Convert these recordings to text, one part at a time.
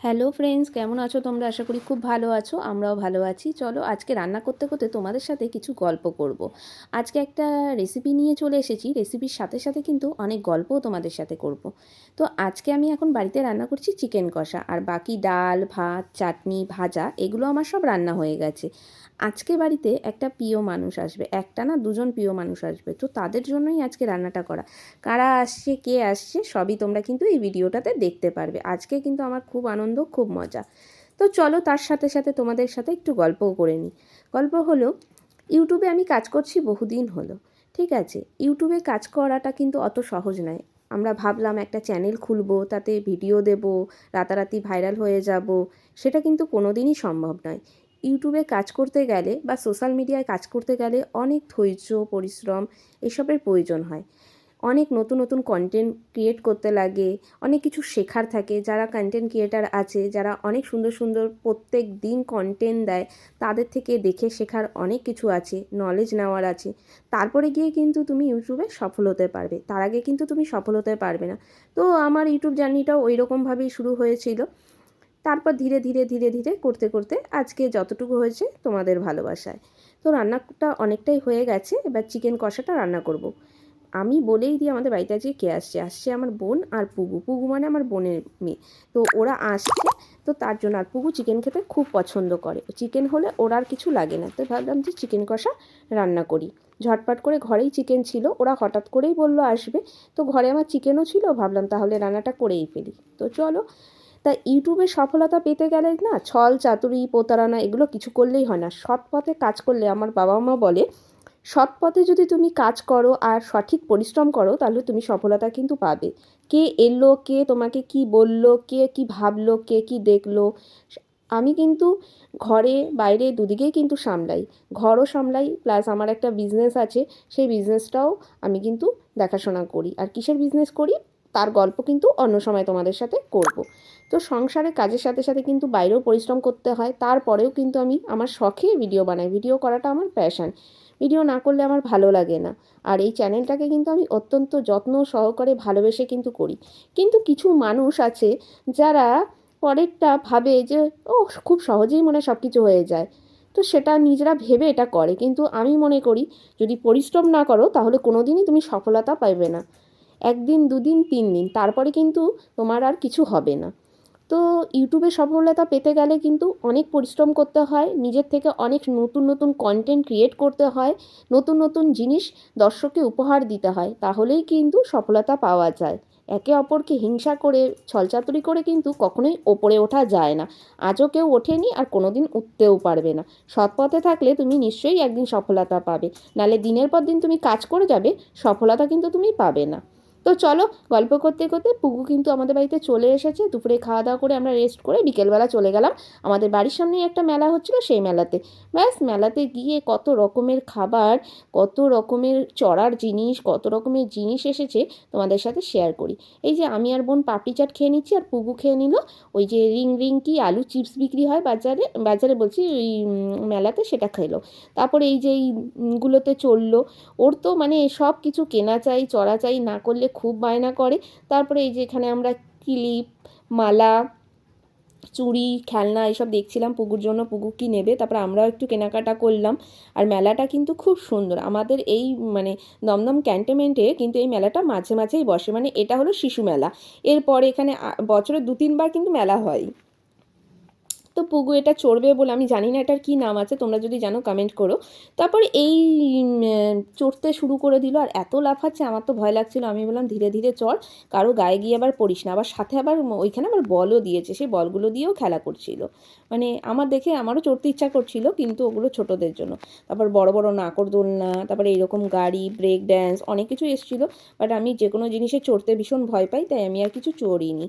Hello friends কেমন আছো তোমরা? আশা করি খুব ভালো আছো, আমরাও ভালো আছি। চলো আজকে রান্না করতে করতে তোমাদের সাথে কিছু গল্প করব। আজকে একটা রেসিপি নিয়ে চলে এসেছি। রেসিপির সাথে সাথে কিন্তু অনেক গল্পও তোমাদের সাথে করব। তো আজকে আমি এখন বাড়িতে রান্না করছি চিকেন কষা, আর বাকি ডাল, ভাত, চাটনি, ভাজা, এগুলো আমার সব রান্না হয়ে গেছে। আজকে বাড়িতে একটা প্রিয় মানুষ আসবে, একটা না দুজন প্রিয় মানুষ আসবে, তো তাদের জন্যই আজকে রান্নাটা করা। কারা আসছে, কে আসছে, সবই তোমরা কিন্তু এই ভিডিওটাতে দেখতে পারবে। আজকে কিন্তু আমার খুব আনন্দ খুব মজা। তো চলো তার সাথে সাথে তোমাদের সাথে একটু গল্পও করে নিই। গল্প হলো, ইউটিউবে আমি কাজ করছি বহুদিন হলো, ঠিক আছে? ইউটিউবে কাজ করাটা কিন্তু অত সহজ নয়। আমরা ভাবলাম একটা চ্যানেল খুলবো, তাতে ভিডিও দেব, রাতারাতি ভাইরাল হয়ে যাব, সেটা কিন্তু কোনো দিনই সম্ভব নয়। ইউটিউবে কাজ করতে গেলে বা সোশ্যাল মিডিয়ায় কাজ করতে গেলে অনেক ধৈর্য, পরিশ্রম, এসবের প্রয়োজন হয়। অনেক নতুন নতুন কন্টেন্ট ক্রিয়েট করতে লাগে, অনেক কিছু শেখার থাকে। যারা কন্টেন্ট ক্রিয়েটার আছে, যারা অনেক সুন্দর সুন্দর প্রত্যেক দিন কন্টেন্ট দেয়, তাদের থেকে দেখে শেখার অনেক কিছু আছে নলেজ নেওয়ার আছে। তারপরে গিয়ে কিন্তু তুমি ইউটিউবে সফল হতে পারবে। তার আগে কিন্তু তুমি সফল হতে পারবে না। তো আমার ইউটিউব জার্নিটাও ওই রকমভাবেই শুরু হয়েছিল। তারপর ধীরে ধীরে ধীরে ধীরে করতে করতে আজকে যতটুকু হয়েছে তোমাদের ভালোবাসায়। তো রান্নাটা অনেকটাই হয়ে গেছে, এবার চিকেন কষাটা রান্না করব। আমি বলেই দিই আমাদের বাড়িতে আজকে কে আসছে? আসছে আমার বোন আর পুগু। পুগু মানে আমার বোনের মেয়ে। তো ওরা আসছে, তো তার জন্য আর পুগু চিকেন খেতে খুব পছন্দ করে। চিকেন হলে ওর আর কিছু লাগে না। তো ভাবলাম যে চিকেন কষা রান্না করি। ঝটপট করে ঘরেই চিকেন ছিল। ওরা হঠাৎ করেই বলল, আসবে। তো ঘরে আমার চিকেনও ছিল। ভাবলাম তাহলে রান্নাটা করেই ফেলি। তো চলো। তা ইউটিউবে সফলতা পেতে গেলে না, ছল, চাতুরি, প্রতারণা এগুলো কিছু করলেই হয় না। সৎ পথে কাজ করলে আমার বাবা মা বলে সৎ পথে যদি তুমি কাজ করো আর সঠিক পরিশ্রম করো, তাহলে তুমি সফলতা কিন্তু পাবে। কে এলো, কে তোমাকে কি বলল, কে কি ভাবলো, কে কি দেখল, আমি কিন্তু ঘরে বাইরে দুদিকেই কিন্তু সামলাই। ঘরও সামলাই প্লাস আমার একটা বিজনেস আছে, সেই বিজনেসটাও আমি কিন্তু দেখাশোনা করি। আর কিসের বিজনেস করি? তার গল্প কিন্তু অন্য সময় তোমাদের সাথে করব। তো সংসারে কাজের সাথে সাথে কিন্তু বাইরেও পরিশ্রম করতে হয়, তারপরেও কিন্তু আমি আমার শখে ভিডিও বানাই। ভিডিও করাটা আমার প্যাশান ভিডিও না করলে আমার ভালো লাগে না। আর এই চ্যানেলটাকে কিন্তু আমি অত্যন্ত যত্ন সহকারে ভালোবেসে কিন্তু করি। কিন্তু কিছু মানুষ আছে যারা পরেরটা ভাবে যে, ও, খুব সহজেই মনে সব কিছু হয়ে যায়। তো সেটা নিজেরা ভেবে এটা করে। কিন্তু আমি মনে করি, যদি পরিশ্রম না করো, তাহলে কোনো দিনই তুমি সফলতা পাইবে না। একদিন, দুদিন, তিন দিন, তারপরে কিন্তু তোমার আর কিছু হবে না। তো ইউটিউবে সফলতা পেতে গেলে কিন্তু অনেক পরিশ্রম করতে হয়, নিজের থেকে অনেক নতুন নতুন কন্টেন্ট ক্রিয়েট করতে হয়, নতুন নতুন জিনিস দর্শককে উপহার দিতে হয়, তাহলেই কিন্তু সফলতা পাওয়া যায়। একে অপরকে হিংসা করে, ছলচাতুরি করে কিন্তু কখনোই ওপরে ওঠা যায় না। আজও কেউ ওঠেনি আর কোনো দিন উঠতেও পারবে না। সৎ পথে থাকলে তুমি নিশ্চয়ই একদিন সফলতা পাবে, নালে দিনের পর দিন তুমি কাজ করে যাবে, সফলতা কিন্তু তুমি পাবে না। তো চলো গল্প করতে করতে পুকু কিন্তু আমাদের বাড়িতে চলে এসেছে। দুপুরে খাওয়া দাওয়া করে আমরা রেস্ট করে বিকেলবেলা চলে গেলাম। আমাদের বাড়ির সামনেই একটা মেলা হচ্ছিল সেই মেলাতে। ব্যাস, মেলাতে গিয়ে কত রকমের খাবার, কত রকমের চড়ার জিনিস, কত রকমের জিনিস এসেছে তোমাদের সাথে শেয়ার করি। এই যে আমি আর বোন পাপড়ি চাট খেয়ে নিচ্ছি আর পুকু খেয়ে নিল। ওই যে রিং রিং কি আলু চিপস বিক্রি হয় বাজারে বাজারে বলছি ওই মেলাতে সেটা খেলো। তারপরে এই যে এইগুলোতে চলল। ওর তো মানে সব কিছু কেনা চাই, চড়া চাই না করলে খুব বায়না করে। তারপরে এই যে এখানে আমরা ক্লিপ, মালা, চুড়ি, খেলনা এসব দেখছিলাম পুকুর জন্য, পুকুর কি নেবে, তারপর আমরাও একটু কেনাকাটা করলাম। আর মেলাটা কিন্তু খুব সুন্দর। আমাদের এই মানে দমদম ক্যান্টনমেন্টে কিন্তু এই মেলাটা মাঝে মাঝেই বসে। মানে এটা হলো শিশু মেলা। এরপরে এখানে বছরে দু তিনবার কিন্তু মেলা হয়। তো পুগু এটা চড়বে বলে আমি জানি না এটার কী নাম আছে, তোমরা যদি জানো কমেন্ট করো। তারপর এই চড়তে শুরু করে দিল আর এত লাফাচ্ছে, আমার তো ভয় লাগছিল, আমি বললাম ধীরে ধীরে চড়, কারও গায়ে গিয়ে আবার পড়িস না, আবার সাথে আবার ওইখানে আবার বলও দিয়েছে, সেই বলগুলো দিয়েও খেলা করছিল। মানে আমার দেখে আমারও চড়তে ইচ্ছা করছিল, কিন্তু ওগুলো ছোটোদের জন্য। তারপর বড় বড় নাকর দোলনা, তারপরে এইরকম গাড়ি ব্রেক ড্যান্স অনেক কিছু এসেছিল বাট আমি যে কোনো জিনিসে চড়তে ভীষণ ভয় পাই, তাই আমি আর কিছু চড়িনি।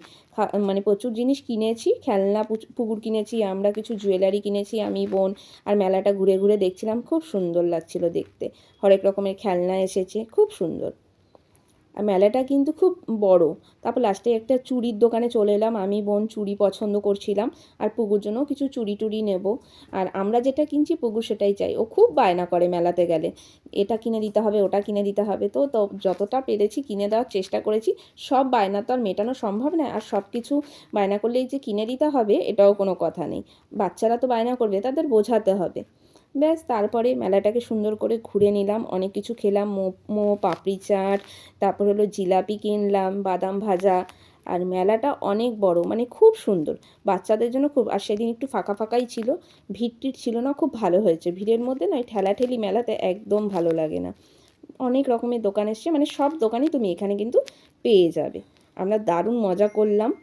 মানে প্রচুর জিনিস কিনেছি, খেলনা পুকুর কিনেছি আমরা কিছু জুয়েলারি কিনেছি, আমি, বোন আর মেলাটা ঘুরে ঘুরে দেখছিলাম, খুব সুন্দর লাগছিল দেখতে। হরেক রকমের খেলনা এসেছে, খুব সুন্দর। আর মেলাটা কিন্তু খুব বড়। তারপর লাস্টে একটা চুড়ির দোকানে চলে এলাম। আমি, বোন চুড়ি পছন্দ করছিলাম। আর পুকুর জন্য কিছু চুড়ি টুড়ি নেব। আর আমরা যেটা কিনছি, পুকুর সেটাই চাই। ও খুব বায়না করে মেলাতে গেলে। এটা কিনে দিতে হবে, ওটা কিনে দিতে হবে। তো তো যতটা পেরেছি কিনে দেওয়ার চেষ্টা করেছি। সব বায়না তো আর মেটানো সম্ভব নয়। আর সব কিছু বায়না করলেই যে কিনে দিতে হবে, এটাও কোনো কথা নেই। বাচ্চারা তো বায়না করবে, তাদের বোঝাতে হবে। ব্যাস, তারপরে মেলাটাকে সুন্দর করে ঘুরে নিলাম। অনেক কিছু খেলাম মোমো পাপড়ি চাট, তারপর হলো জিলাপি কিনলাম, বাদাম ভাজা। আর মেলাটা অনেক বড় মানে খুব সুন্দর। বাচ্চাদের জন্য খুব, আর সেদিন একটু ফাঁকা ফাঁকাই ছিল, ভিড় ছিল না, খুব ভালো হয়েছে। ভিড়ের মধ্যে নয়, ঠেলাঠেলি মেলাতে একদম ভালো লাগে না। অনেক রকমের দোকান এসছে মানে সব দোকানই তুমি এখানে কিন্তু পেয়ে যাবে। আমরা দারুণ মজা করলাম।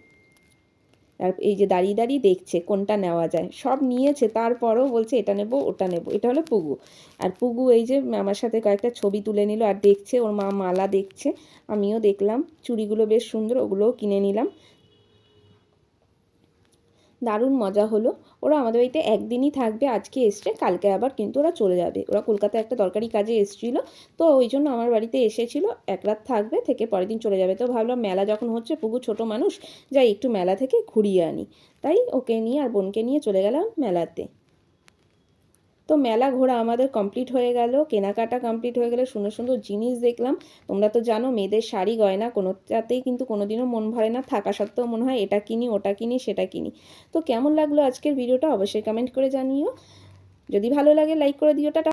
আর এই যে দাঁড়িয়ে দাঁড়িয়ে দেখছে কোনটা নেওয়া যায়। সব নিয়েছে, তারপরও বলছে, এটা নেব, ওটা নেব। এটা হলো পুগু। আর পুগু এই যে আমার সাথে কয়েকটা ছবি তুলে নিল আর দেখছে, ওর মা মালা দেখছে। আমিও দেখলাম। চুড়িগুলো বেশ সুন্দর, ওগুলোও কিনে নিলাম। দারুণ মজা হলো। ওরা আমাদের বাড়িতে একদিনই থাকবে, আজকে এসছে, কালকে আবার কিন্তু ওরা চলে যাবে। ওরা কলকাতায় একটা দরকারি কাজে এসেছিল, তো ওই জন্য আমার বাড়িতে এসেছিল, এক রাত থাকবে থেকে পরের দিন চলে যাবে। তো ভাবলাম মেলা যখন হচ্ছে পুকুর ছোট মানুষ, যাই একটু মেলা থেকে ঘুরিয়ে আনি। তাই ওকে নিয়ে আর বোনকে নিয়ে চলে গেলাম মেলাতে। তো মেলা ঘোরা আমাদের কমপ্লিট হয়ে গেল, কেনাকাটা কমপ্লিট হয়ে গেলে সুন্দর সুন্দর জিনিস দেখলাম। তোমরা তো জানো, মেয়েদের শাড়ি, গয়না কোনোটাতেই কিন্তু কোনোদিনও মন ভরে না, থাকা সত্ত্বেও মনে হয় এটা কিনি, ওটা কিনি, সেটা কিনি। তো কেমন লাগল আজকের ভিডিওটা অবশ্যই কমেন্ট করে জানিও। যদি ভালো লাগে লাইক করে দিও, টাটা।